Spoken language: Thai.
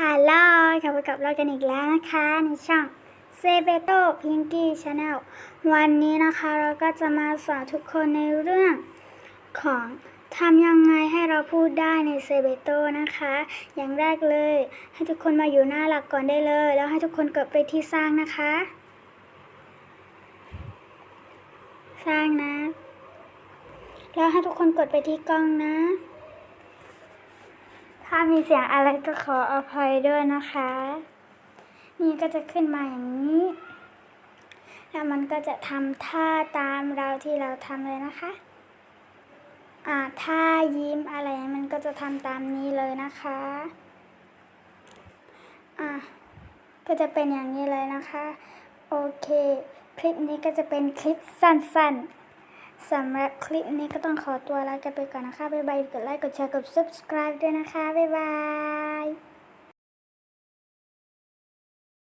ฮัลโหลกลับมากับเรากันอีกแล้วนะคะในช่องเซเบโตพิงกี้ชาแนลวันนี้นะคะเราก็จะมาสอนทุกคนในเรื่องของทำยังไงให้เราพูดได้ในเซเบโตนะคะ อย่างแรกเลย ให้ทุกคนมาอยู่หน้าหลักก่อนได้เลย แล้วให้ทุกคนกดไปที่สร้างนะคะ สร้างนะ แล้วให้ทุกคนกดไปที่กล้องนะ ถ้ามีเสียงอะไรก็ขออภัยด้วยนะคะ นี่ก็จะขึ้นมาอย่างนี้ แล้วมันก็จะทำท่าตามเราที่เราทำเลยนะคะ อ่าท่ายิ้มอะไรมันก็จะทำตามนี้เลยนะคะ อะก็จะเป็นอย่างนี้เลยนะคะ โอเค คลิปนี้ก็จะเป็นคลิปสั้นๆ สำหรับคลิปนี้ก็ต้องขอตัวลากันไปก่อนนะคะ บ๊ายบาย กดไลค์ กดแชร์ กด subscribe ด้วยนะคะ บ๊ายบาย